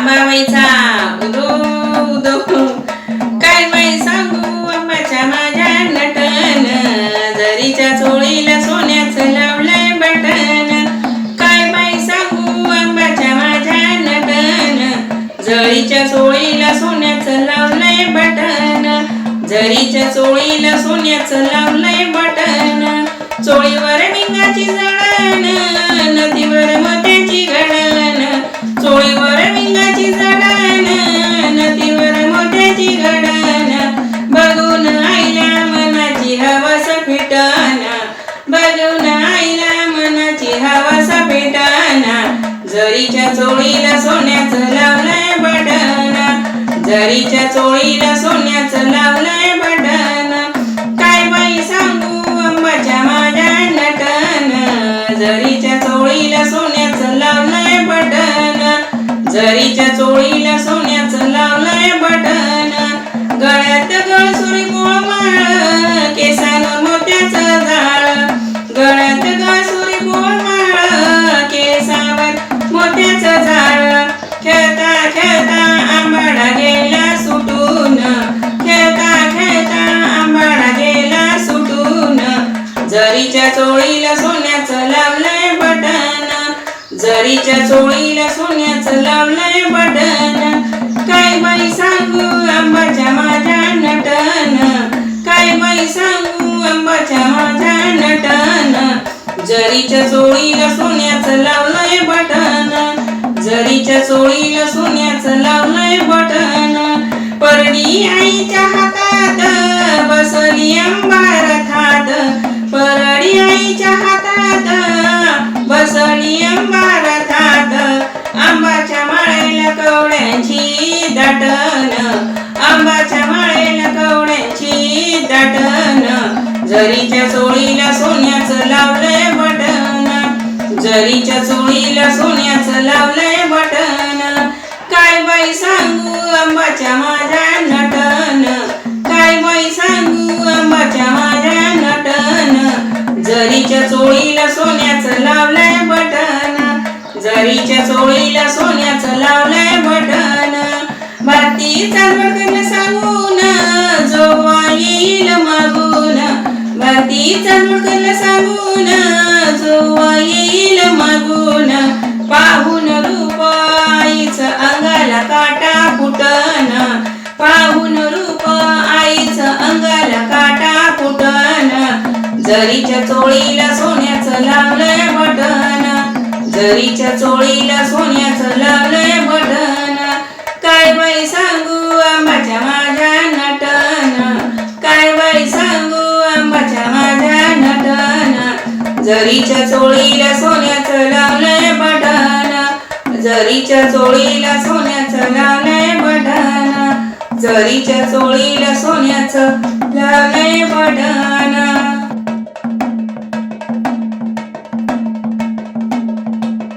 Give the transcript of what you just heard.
आंबाबाईचा उदो उदो काय बाई सांगू आंबाच्या माझ्या नटन? जरीच्या चोळीला सोन्याचं लावलंय बटन. काय बाई सांगू आंबाच्या माझ्या नटन? जरीच्या चोळीला सोन्याचं लावलंय बटन. जरीच्या चोळीला सोन्याचं लावलंय बटन. चोळीवर मिंगाची जळण नदीवर बघून आईला मनाची हवस फिटण जरीच्या चोळीला सोन्याचं लावलंय बटन. जरीच्या चोळीला सोन्याचं लावलंय बटन. काय बाई सांगू अंबाच्या माझ्या नटन. जरीच्या चोळीला सोन्याचं लावलंय बटन. जरीच्या चोळीला सोन्याचं लावलंय बटन. गळ्यात गळसुरी गोळमाळ चोळीला सोन्याचं लावलंय बटन. जरीच्या चोळीला सोन्याचं लावलंय बटन. काय बाई सांगू अंबाच्या माझ्या नटन? काय बाई सांगू अंबाच्या माझ्या नटन? जरीच्या चोळीला सोन्याचं लावलंय बटन. जरीच्या चोळीला सोन्याचं लावलंय बटन. परडी आईच्या हातात बसली अंबा अंबार थाट आंबाच्या माळेला कवड्यांची दाटन आंबाच्या माळेला कवड्यांची दाटन जरीच्या चोळीला सोन्याचं लावलंय बटन जरीच्या चोळीला सोन्याचं लावलंय बटन काय बाई सांगू आंबाच्या माझ्या नटन काय बाई सांगू आंबाच्या माझ्या नटन जरीच्या चोळीला सोन्याचं लावलं बटन जरीच्या चोळीला सोन्याचं लावलंय बटन भारती चालवडकन सांगून जोवा येईल मागून. भारती चालवडकन सांगून जोवा येईल मागून. पाहून रूपाईच अंगाला काटा फुटन. पाहून रूप आईच अंगाला काटा फुटन. जरीच्या चोळीला बटन जरीच्या चोळीला सोन्याचं लावलंय बटन काय बाई सांगू आंबाच्या माझ्या नटन काय बाई सांगू आंबाच्या माझ्या नटन जरीच्या चोळीला सोन्याचं लावलंय बटन जरीच्या चोळीला सोन्याचं लावलंय बटन जरीच्या चोळीला सोन्याचं